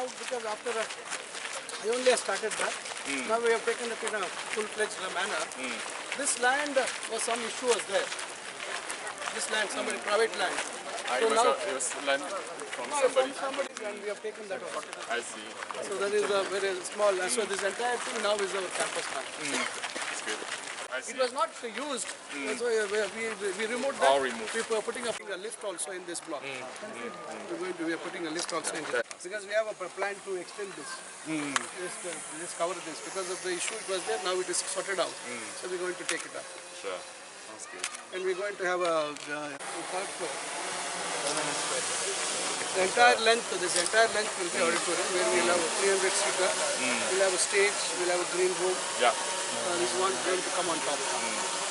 now because after that, I only started that. Hmm. Now we have taken it in a full-fledged manner. Hmm. This land uh, was some issue was there. This land, somebody hmm. private land. I So was, now, it was land from no, somebody. from somebody and we have taken that over. I see. So that is a very small, so this entire thing now is our campus land. It's good. It was not used, hmm. so uh, we, we, we removed that. All removed. We were putting up a lift also in this block. Hmm, hmm, we're going to, we are putting a lift also in this. Because we have a plan to extend this. This, uh, this cover this. Because of the issue it was there, now it is sorted out. So we're going to take it up. Sure. Sounds good. And we're going to have a, uh, third floor. The entire length, this entire length will be auditorium where we'll have a 300 seater. We'll have a stage, we'll have a green room. Yeah. Uh, this one going to come on top.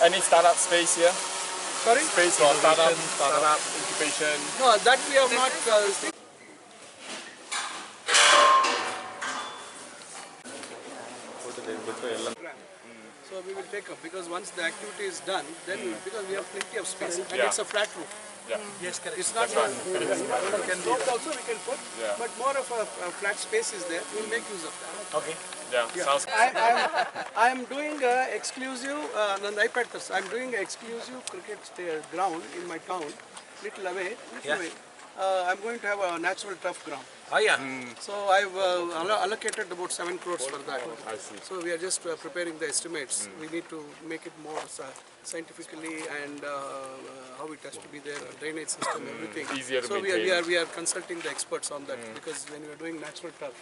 Any startup space here? Sorry? Space for startup, startup incubation. No, that we have not. Uh, so we will take up because once the activity is done, then we, because we have plenty of space and Yeah. it's a flat roof. Yeah. Yes, correct. It's not That's right. one can do also we can put, Yeah. but more of a, a flat space is there. We'll make use of that. Okay. Yeah. Sounds I, I'm, I'm doing a exclusive, uh, on the iPad, first, I'm doing an exclusive cricket sta- ground in my town, little away, little Yeah. away. Uh, I'm going to have a natural turf ground. Oh yeah. So I've uh, allo- allocated about seven crores for that. I see. So we are just uh, preparing the estimates. We need to make it more sci- scientifically and uh, uh, how it has to be there, drainage system, everything. Easier to so we are, we are we are consulting the experts on that because when we are doing natural turf,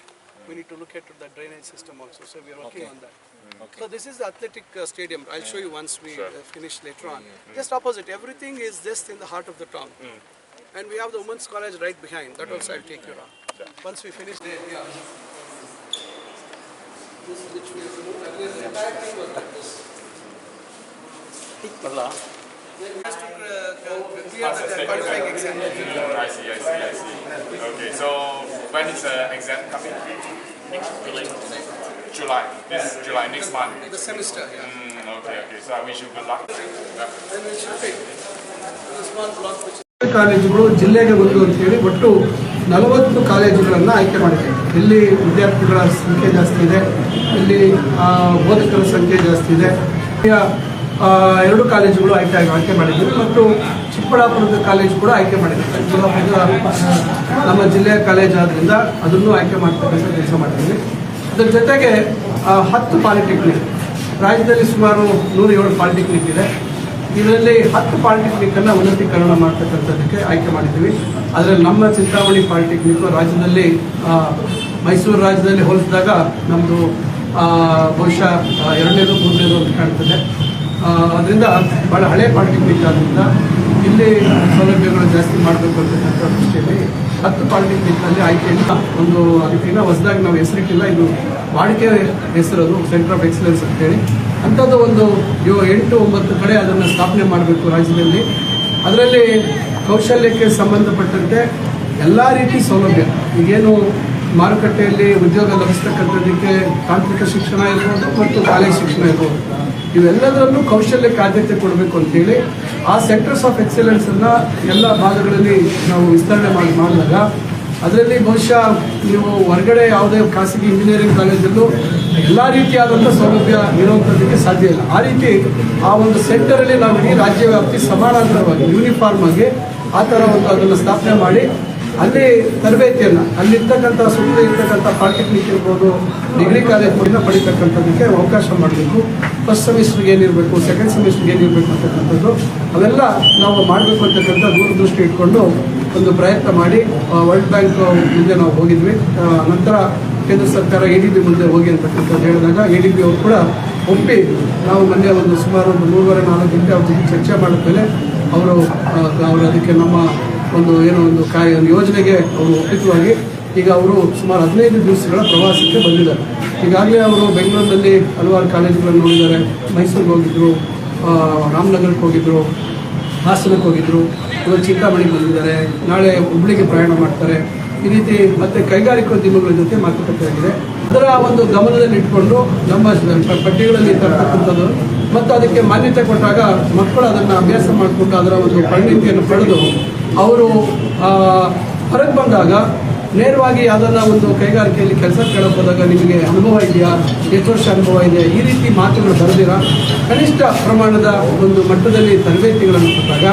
we need to look at the drainage system also. So we are working on that. Okay. So this is the athletic uh, stadium. I'll show you once we uh, finish later on. Just opposite. Everything is just in the heart of the town. And we have the women's college right behind. That also I'll take you around. Once we finish there, yeah. This which we have removed. Earlier the entire thing was like this. Just took, uh, uh, clear the qualifying exam. I see. I see. I see. Okay. So when is the exam coming? July. This July next month. The semester, yeah. Mm, okay. Okay. So I wish you good luck. Yeah. Then we should take the small block which ಕಾಲೇಜುಗಳು ಜಿಲ್ಲೆಗೆ ಒಂದು ಅಂತೇಳಿ ಒಟ್ಟು ನಲವತ್ತು ಕಾಲೇಜುಗಳನ್ನು ಆಯ್ಕೆ ಮಾಡಿದೆ ಇಲ್ಲಿ ವಿದ್ಯಾರ್ಥಿಗಳ ಸಂಖ್ಯೆ ಜಾಸ್ತಿ ಇದೆ. ಇಲ್ಲಿ ಬೋಧಕರ ಸಂಖ್ಯೆ ಜಾಸ್ತಿ ಇದೆ. ಎರಡು ಕಾಲೇಜುಗಳು ಆಯ್ಕೆ ಆಯ್ಕೆ ಮಾಡಿದ್ದೀವಿ ಮತ್ತು ಚಿಕ್ಕಬಳ್ಳಾಪುರದ ಕಾಲೇಜು ಕೂಡ ಆಯ್ಕೆ ಮಾಡಿದೆ ನಮ್ಮ ಜಿಲ್ಲೆಯ ಕಾಲೇಜ್ ಆದ್ದರಿಂದ ಅದನ್ನು ಆಯ್ಕೆ ಮಾಡ್ತಕ್ಕಂಥ ಕೆಲಸ ಮಾಡಿದ್ದೀವಿ. ಅದರ ಜೊತೆಗೆ ಹತ್ತು ಪಾಲಿಟೆಕ್ನಿಕ್, ರಾಜ್ಯದಲ್ಲಿ ಸುಮಾರು ನೂರ ಏಳು ಪಾಲಿಟೆಕ್ನಿಕ್ ಇದೆ. ಇದರಲ್ಲಿ ಹತ್ತು ಪಾಲಿಟೆಕ್ನಿಕ್ಕನ್ನು ಉನ್ನತೀಕರಣ ಮಾಡ್ತಕ್ಕಂಥದ್ದಕ್ಕೆ ಆಯ್ಕೆ ಮಾಡಿದ್ದೀವಿ. ಅದರಲ್ಲಿ ನಮ್ಮ ಚಿಂತಾಮಣಿ ಪಾಲಿಟೆಕ್ನಿಕ್ ರಾಜ್ಯದಲ್ಲಿ ಮೈಸೂರು ರಾಜ್ಯದಲ್ಲಿ ಹೋಲಿಸಿದಾಗ ನಮ್ಮದು ಬಹುಶಃ ಎರಡನೇದು, ಮೂರನೇದು ಅಂತ ಕಾಣ್ತದೆ. ಅದರಿಂದ ಭಾಳ ಹಳೆ ಪಾಲಿಟೆಕ್ನಿಕ್ ಆದ್ದರಿಂದ ಇಲ್ಲಿ ಸೌಲಭ್ಯಗಳು ಜಾಸ್ತಿ ಮಾಡಬೇಕು ಅಂತಕ್ಕಂಥ ದೃಷ್ಟಿಯಲ್ಲಿ ಹತ್ತು ಪಾಲಿಟೆಕ್ನಿಕ್ನಲ್ಲಿ ಆಯ್ಕೆಯಿಂದ ಒಂದು ಅದಕ್ಕಿಂತ ಹೊಸದಾಗಿ ನಾವು ಹೆಸರಿಟ್ಟಿಲ್ಲ. ಇದು ವಾಡಿಕೆ ಹೆಸರದು ಸೆಂಟರ್ ಆಫ್ ಎಕ್ಸಲೆನ್ಸ್ ಅಂತೇಳಿ ಅಂಥದ್ದು ಒಂದು ಯೋ ಎಂಟು ಒಂಬತ್ತು ಕಡೆ ಅದನ್ನು ಸ್ಥಾಪನೆ ಮಾಡಬೇಕು ರಾಜ್ಯದಲ್ಲಿ. ಅದರಲ್ಲಿ ಕೌಶಲ್ಯಕ್ಕೆ ಸಂಬಂಧಪಟ್ಟಂತೆ ಎಲ್ಲ ರೀತಿ ಸೌಲಭ್ಯ, ಈಗೇನು ಮಾರುಕಟ್ಟೆಯಲ್ಲಿ ಉದ್ಯೋಗ ಲಭಿಸ್ತಕ್ಕಂಥದ್ದಕ್ಕೆ ತಾಂತ್ರಿಕ ಶಿಕ್ಷಣ ಇರ್ಬೋದು ಮತ್ತು ಕಾಲೇಜ್ ಶಿಕ್ಷಣ ಇರ್ಬೋದು. ಇವೆಲ್ಲದರಲ್ಲೂ ಕೌಶಲ್ಯಕ್ಕೆ ಆದ್ಯತೆ ಕೊಡಬೇಕು ಅಂತೇಳಿ ಆ ಸೆಂಟರ್ಸ್ ಆಫ್ ಎಕ್ಸಲೆನ್ಸನ್ನು ಎಲ್ಲ ಭಾಗಗಳಲ್ಲಿ ನಾವು ವಿಸ್ತರಣೆ ಮಾಡಿ ಮಾಡಿದಾಗ ಅದರಲ್ಲಿ ಬಹುಶಃ ನೀವು ಹೊರಗಡೆ ಯಾವುದೇ ಖಾಸಗಿ ಇಂಜಿನಿಯರಿಂಗ್ ಕಾಲೇಜಲ್ಲೂ ಎಲ್ಲ ರೀತಿಯಾದಂಥ ಸೌಲಭ್ಯ ಇರುವಂಥದ್ದಕ್ಕೆ ಸಾಧ್ಯ ಇಲ್ಲ. ಆ ರೀತಿ ಆ ಒಂದು ಸೆಂಟರಲ್ಲಿ ನಾವು ಇಡೀ ರಾಜ್ಯ ವ್ಯಾಪ್ತಿ ಸಮಾನಾಂತರವಾಗಿ ಯೂನಿಫಾರ್ಮ್ ಆಗಿ ಆ ಥರ ಒಂದು ಅದನ್ನು ಸ್ಥಾಪನೆ ಮಾಡಿ ಅಲ್ಲಿ ತರಬೇತಿಯನ್ನು, ಅಲ್ಲಿರ್ತಕ್ಕಂಥ ಸುತ್ತ ಇರ್ತಕ್ಕಂಥ ಪಾಲಿಟೆಕ್ನಿಕ್ ಇರ್ಬೋದು ಡಿಗ್ರಿ ಕಾಲೇಜ್ಗಳನ್ನ ಪಡಿತಕ್ಕಂಥದ್ದಕ್ಕೆ ಅವಕಾಶ ಮಾಡಬೇಕು. ಫಸ್ಟ್ ಸೆಮಿಸ್ಟ್ರಿಗೆ ಏನಿರಬೇಕು ಸೆಕೆಂಡ್ ಸೆಮಿಸ್ಟ್ರಿಗೆ ಏನಿರಬೇಕು ಅಂತಕ್ಕಂಥದ್ದು, ಅವೆಲ್ಲ ನಾವು ಮಾಡಬೇಕು ಅಂತಕ್ಕಂಥ ದೂರದೃಷ್ಟಿ ಇಟ್ಕೊಂಡು ಒಂದು ಪ್ರಯತ್ನ ಮಾಡಿ ವರ್ಲ್ಡ್ ಬ್ಯಾಂಕ್ ಮುಂದೆ ನಾವು ಹೋಗಿದ್ವಿ. ನಂತರ ಕೇಂದ್ರ ಸರ್ಕಾರ ಎ ಡಿ ಬಿ ಮುಂದೆ ಹೋಗಿ ಅಂತಕ್ಕಂಥದ್ದು ಹೇಳಿದಾಗ ಎ ಡಿ ಬಿ ಅವರು ಕೂಡ ಒಪ್ಪಿ ನಾವು ಮೊನ್ನೆ ಒಂದು ಸುಮಾರು ಒಂದು ಮೂರುವರೆ, ನಾಲ್ಕು ಗಂಟೆ ಅವ್ರ ಜೊತೆ ಚರ್ಚೆ ಮಾಡಿದ್ಮೇಲೆ ಅವರು ಅವರು ಅದಕ್ಕೆ ನಮ್ಮ ಒಂದು ಏನೋ ಒಂದು ಕಾರ್ಯ ಯೋಜನೆಗೆ ಅವರು ಒಪ್ಪಿತವಾಗಿ ಈಗ ಅವರು ಸುಮಾರು ಹದಿನೈದು ದಿವಸಗಳ ಪ್ರವಾಸಕ್ಕೆ ಬಂದಿದ್ದಾರೆ. ಈಗಾಗಲೇ ಅವರು ಬೆಂಗಳೂರಿನಲ್ಲಿ ಹಲವಾರು ಕಾಲೇಜುಗಳನ್ನು ನೋಡಿದ್ದಾರೆ. ಮೈಸೂರಿಗೆ ಹೋಗಿದ್ರು ರಾಮನಗರಕ್ಕೆ ಹೋಗಿದ್ರು. ಹಾಸನಕ್ಕೆ ಹೋಗಿದ್ರು, ಇವರು ಚಿಂತಾಮಣಿಗೆ ಬಂದಿದ್ದಾರೆ, ನಾಳೆ ಹುಬ್ಳಿಗೆ ಪ್ರಯಾಣ ಮಾಡ್ತಾರೆ. ಈ ರೀತಿ ಮತ್ತೆ ಕೈಗಾರಿಕೋದ್ಯಮಗಳ ಜೊತೆ ಮಾತುಕತೆ ಆಗಿದೆ. ಅದರ ಒಂದು ಗಮನದಲ್ಲಿ ಇಟ್ಕೊಂಡು ನಮ್ಮ ಪಟ್ಟಿಗಳಲ್ಲಿ ತರ್ತಕ್ಕಂಥದ್ದು ಮತ್ತು ಅದಕ್ಕೆ ಮಾನ್ಯತೆ ಕೊಟ್ಟಾಗ ಮಕ್ಕಳು ಅದನ್ನು ಅಭ್ಯಾಸ ಮಾಡಿಕೊಂಡು ಅದರ ಒಂದು ಪರಿಣಿತಿಯನ್ನು ಪಡೆದು ಅವರು ಹೊರಗೆ ಬಂದಾಗ ನೇರವಾಗಿ ಯಾವ್ದನ್ನ ಒಂದು ಕೈಗಾರಿಕೆಯಲ್ಲಿ ಕೆಲಸ ಕೇಳಕ್ಕೆ ಹೋದಾಗ ನಿಮಗೆ ಅನುಭವ ಇದೆಯಾ? ಎಷ್ಟು ವರ್ಷ ಅನುಭವ ಇದೆ? ಈ ರೀತಿ ಮಾತುಗಳು ಬರೆದಿರ? ಕನಿಷ್ಠ ಪ್ರಮಾಣದ ಒಂದು ಮಟ್ಟದಲ್ಲಿ ತರಬೇತಿಗಳನ್ನು ಕೊಟ್ಟಾಗ,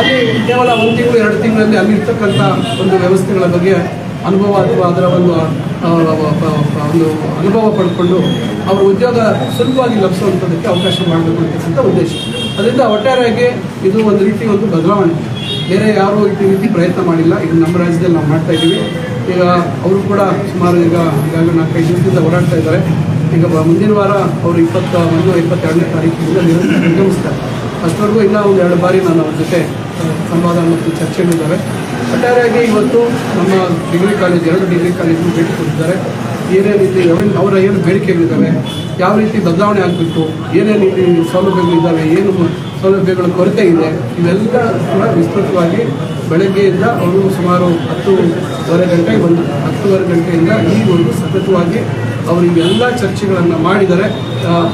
ಅಲ್ಲಿ ಕೇವಲ ಒಂದು ತಿಂಗಳು, ಎರಡು ತಿಂಗಳಲ್ಲಿ ಅಲ್ಲಿರ್ತಕ್ಕಂಥ ಒಂದು ವ್ಯವಸ್ಥೆಗಳ ಬಗ್ಗೆ ಅನುಭವ ಅಥವಾ ಅದರ ಒಂದು ಒಂದು ಅನುಭವ ಪಡ್ಕೊಂಡು ಅವರ ಉದ್ಯೋಗ ಸುಲಭವಾಗಿ ಲಭಿಸುವಂಥದ್ದಕ್ಕೆ ಅವಕಾಶ ಮಾಡಬೇಕು ಅಂತಕ್ಕಂಥ ಉದ್ದೇಶ. ಅದರಿಂದ ಒಟ್ಟಾರೆಯಾಗಿ ಇದು ಒಂದು ರೀತಿ ಒಂದು ಬದಲಾವಣೆ. ಬೇರೆ ಯಾರೂ ಈ ರೀತಿ ಪ್ರಯತ್ನ ಮಾಡಿಲ್ಲ. ಇದು ನಮ್ಮ ರಾಜ್ಯದಲ್ಲಿ ನಾವು ಮಾಡ್ತಾ ಇದ್ದೀವಿ. ಈಗ ಅವರು ಕೂಡ ಸುಮಾರು ಈಗ ಈಗಾಗಲೇ ನಾಲ್ಕೈದು ದಿವಸದಿಂದ ಓಡಾಡ್ತಾ ಇದ್ದಾರೆ. ಈಗ ಮುಂದಿನ ವಾರ ಅವರು ಇಪ್ಪತ್ತ ಒಂದು, ಇಪ್ಪತ್ತೆರಡನೇ ತಾರೀಕಿನಿಂದ ನಿರ್ಗಮಿಸ್ತಾರೆ ಅಷ್ಟವರೆಗೂ ಇನ್ನೂ ಒಂದು ಎರಡು ಬಾರಿ ನಾನು ಅವ್ರ ಜೊತೆ ಸಂವಾದ ಮತ್ತು ಚರ್ಚೆಗಳಿದ್ದಾರೆ ಒಟ್ಟಾರೆಯಾಗಿ ಇವತ್ತು ನಮ್ಮ ಡಿಗ್ರಿ ಕಾಲೇಜ್, ಎರಡು ಡಿಗ್ರಿ ಕಾಲೇಜು ಭೇಟಿ ಕೊಟ್ಟಿದ್ದಾರೆ. ಏನೇ ರೀತಿ ಅವರ ಏನು ಬೇಡಿಕೆಗಳಿದ್ದಾವೆ, ಯಾವ ರೀತಿ ಬದಲಾವಣೆ ಆಗಬೇಕು, ಏನೇ ರೀತಿ ಸೌಲಭ್ಯಗಳಿದ್ದಾವೆ, ಏನು ಸೌಲಭ್ಯಗಳ ಕೊರತೆ ಇದೆ, ಇವೆಲ್ಲ ಕೂಡ ವಿಸ್ತೃತವಾಗಿ ಬೆಳಗ್ಗೆಯಿಂದ ಅವರು ಸುಮಾರು ಹತ್ತೂವರೆ ಗಂಟೆ ಒಂದು ಹತ್ತುವರೆ ಗಂಟೆಯಿಂದ ಈವರೆಗೂ ಸತತವಾಗಿ ಅವರು ಇವೆಲ್ಲ ಚರ್ಚೆಗಳನ್ನು ಮಾಡಿದ್ದಾರೆ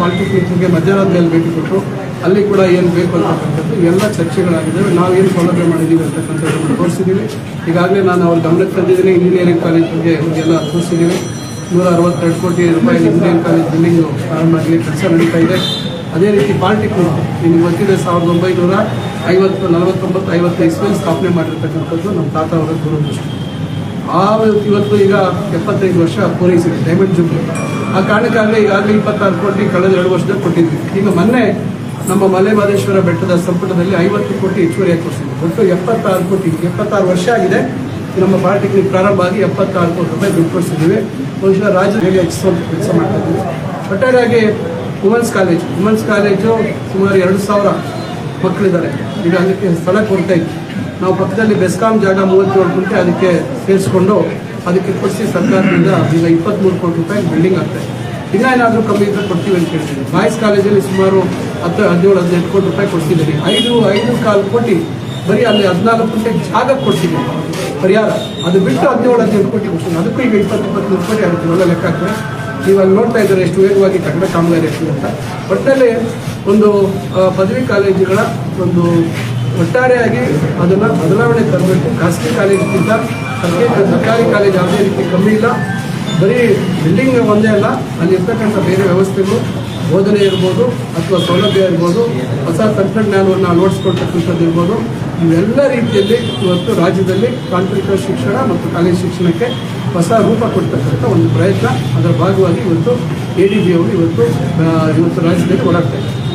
ಪಾಲಿಟೆಕ್ನಿಕ್ಗೆ ಮಧ್ಯಾಹ್ನದ ಭೇಟಿ ಕೊಟ್ಟರು. ಅಲ್ಲಿ ಕೂಡ ಏನು ಬೇಕು ಅಂತಕ್ಕಂಥದ್ದು ಎಲ್ಲ ಚರ್ಚೆಗಳಾಗಿದ್ದಾವೆ. ನಾವು ಏನು ಸೌಲಭ್ಯ ಮಾಡಿದ್ದೀವಿ ಅಂತಕ್ಕಂಥದ್ದನ್ನು ತೋರಿಸಿದ್ದೀವಿ. ಈಗಾಗಲೇ ನಾನು ಅವ್ರ ಗಮನಕ್ಕೆ ತಂದಿದ್ದೀನಿ. ಇಂಜಿನಿಯರಿಂಗ್ ಕಾಲೇಜಿಗೆ ಎಲ್ಲ ತೋರಿಸಿದ್ದೀವಿ. ನೂರ ಅರವತ್ತೆರಡು ಕೋಟಿ ರೂಪಾಯಿ ಇಂಜಿನಿಯರಿಂಗ್ ಕಾಲೇಜ್ ಬಿಲ್ಡಿಂಗು ಪ್ರಾರಂಭ ಆಗಲಿ, ಕೆಲಸ ನಡೀತಾ ಇದೆ. ಅದೇ ರೀತಿ ಪಾಲಿಟೆಕ್ನಿಕ್ ನಿಮ್ಗೆ ಗೊತ್ತಿದೆ ಸಾವಿರದ ಒಂಬೈನೂರ ಐವತ್ತು, ನಲವತ್ತೊಂಬತ್ತು ಐವತ್ತು ಇಸ್ವಿಯಲ್ಲಿ ಸ್ಥಾಪನೆ ಮಾಡಿರ್ತಕ್ಕಂಥದ್ದು ನಮ್ಮ ತಾತ ಅವರ ದೂರದೃಷ್ಟಿ ಆ ಇವತ್ತು ಈಗ ಎಪ್ಪತ್ತೈದು ವರ್ಷ ಪೂರೈಸಿದೆ ಡೈಮಂಡ್ ಜುಬ್ಲಿ ಆ ಕಾರಣಕ್ಕಾಗಲೇ ಈಗಾಗಲೇ ಇಪ್ಪತ್ತಾರು ಕೋಟಿ ಕಳೆದ ಎರಡು ವರ್ಷದಲ್ಲಿ ಕೊಟ್ಟಿದ್ವಿ ಈಗ ಮೊನ್ನೆ ನಮ್ಮ ಮಲೆ ಮಹದೇಶ್ವರ ಬೆಟ್ಟದ ಸಂಪುಟದಲ್ಲಿ ಐವತ್ತು ಕೋಟಿ ಹೆಚ್ಚುವರಿಯಾಗಿ ಕೊಡ್ತಿದ್ವಿ ಒಟ್ಟು ಎಪ್ಪತ್ತಾರು ಕೋಟಿ, ಎಪ್ಪತ್ತಾರು ವರ್ಷ ಆಗಿದೆ. ನಮ್ಮ ಪಾಲಿಟೆಕ್ನಿಕ್ ಪ್ರಾರಂಭ ಆಗಿ ಎಪ್ಪತ್ತಾರು ಕೋಟಿ ರೂಪಾಯಿ ದುಡ್ಡು ಕೊಡಿಸಿದ್ದೀವಿ. ಬಹುಶಃ ರಾಜ್ಯದಲ್ಲಿ ಹೆಚ್ಚಿಸುವಂಥ ಕೆಲಸ ಮಾಡ್ತಾ ಇದ್ದೀವಿ. ಒಟ್ಟಾರೆಯಾಗಿ ವುಮೆನ್ಸ್ ಕಾಲೇಜ್ ವುಮೆನ್ಸ್ ಕಾಲೇಜು ಸುಮಾರು ಎರಡು ಸಾವಿರ ಮಕ್ಕಳಿದ್ದಾರೆ. ಈಗ ಅದಕ್ಕೆ ಸ್ಥಳ ಕೊಡ್ತಾ ಇತ್ತು. ನಾವು ಪಕ್ಕದಲ್ಲಿ ಬೆಸ್ಕಾಂ ಜಾಗ ಮೂವತ್ತೇಳು ಗುಂಟೆ ಅದಕ್ಕೆ ಸೇರಿಸ್ಕೊಂಡು ಅದಕ್ಕೆ ಕೊಡಿಸಿ ಸರ್ಕಾರದಿಂದ ಈಗ ಇಪ್ಪತ್ತ್ಮೂರು ಕೋಟಿ ರೂಪಾಯಿ ಬಿಲ್ಡಿಂಗ್ ಆಗ್ತಾ ಇದೆ. ಏನಾದರೂ ಕಮ್ಮಿ ಇದ್ದರೆ ಕೊಡ್ತೀವಿ ಅಂತ ಹೇಳ್ತೀವಿ ಬಾಯ್ಸ್ ಕಾಲೇಜಲ್ಲಿ ಸುಮಾರು ಹತ್ತು, ಹದಿನೇಳು, ಹದಿನೆಂಟು ಕೋಟಿ ರೂಪಾಯಿ ಕೊಡ್ತಿದ್ದೀವಿ ಐದು ಐದು ಕಾಲು ಕೋಟಿ ಬರೀ ಅಲ್ಲಿ ಹದಿನಾಲ್ಕು ಕೋಟಿ ಜಾಗ ಕೊಡ್ತೀವಿ ಪರಿಹಾರ. ಅದು ಬಿಟ್ಟು ಹದಿನೇಳು, ಹದಿನೆಂಟು ಕೋಟಿ ಕೊಡ್ತೀವಿ ಅದಕ್ಕೂ ಈಗ ಇಪ್ಪತ್ತು ಇಪ್ಪತ್ತ್ಮೂರು ಕೋಟಿ ಒಳ್ಳೆ ಲೆಕ್ಕ ಹಾಕಿದ್ರೆ ನೀವು ಅಲ್ಲಿ ನೋಡ್ತಾ ಇದ್ದಾರೆ ಎಷ್ಟು ವೇಗವಾಗಿ ಕಟ್ಟಡ ಕಾಮಗಾರಿ ಆಗ್ತದೆ ಅಂತ. ಒಟ್ಟಲ್ಲಿ ಒಂದು ಪದವಿ ಕಾಲೇಜುಗಳ ಒಂದು ಒಟ್ಟಾರೆಯಾಗಿ ಅದನ್ನು ಬದಲಾವಣೆ ತರಬೇಕು. ಖಾಸಗಿ ಕಾಲೇಜಿಗಿಂತ ಸರ್ಕಾರಿ ಸರ್ಕಾರಿ ಕಾಲೇಜ್ ಯಾವುದೇ ರೀತಿ ಕಮ್ಮಿ ಇಲ್ಲ. ಬರೀ ಬಿಲ್ಡಿಂಗ್ ಒಂದೇ ಅಲ್ಲ, ಅಲ್ಲಿ ಇರ್ತಕ್ಕಂಥ ಬೇರೆ ವ್ಯವಸ್ಥೆಗಳು, ಬೋಧನೆ ಇರ್ಬೋದು ಅಥವಾ ಸೌಲಭ್ಯ ಇರ್ಬೋದು, ಹೊಸ ತಂತ್ರಜ್ಞಾನವನ್ನು ಅಳವಡಿಸ್ಕೊಳ್ತಕ್ಕಂಥದ್ದು ಇರ್ಬೋದು. ಇವೆಲ್ಲ ರೀತಿಯಲ್ಲಿ ಇವತ್ತು ರಾಜ್ಯದಲ್ಲಿ ತಾಂತ್ರಿಕ ಶಿಕ್ಷಣ ಮತ್ತು ಕಾಲೇಜು ಶಿಕ್ಷಣಕ್ಕೆ ಹೊಸ ರೂಪ ಕೊಡ್ತಕ್ಕಂಥ ಒಂದು ಪ್ರಯತ್ನ, ಅದರ ಭಾಗವಾಗಿ ಇವತ್ತು ಎ ಡಿ ಬಿ ಅವರು ಇವತ್ತು ಇವತ್ತು ರಾಜ್ಯದಲ್ಲಿ ಓಡಾಡ್ತಾ ಇದ್ದಾರೆ.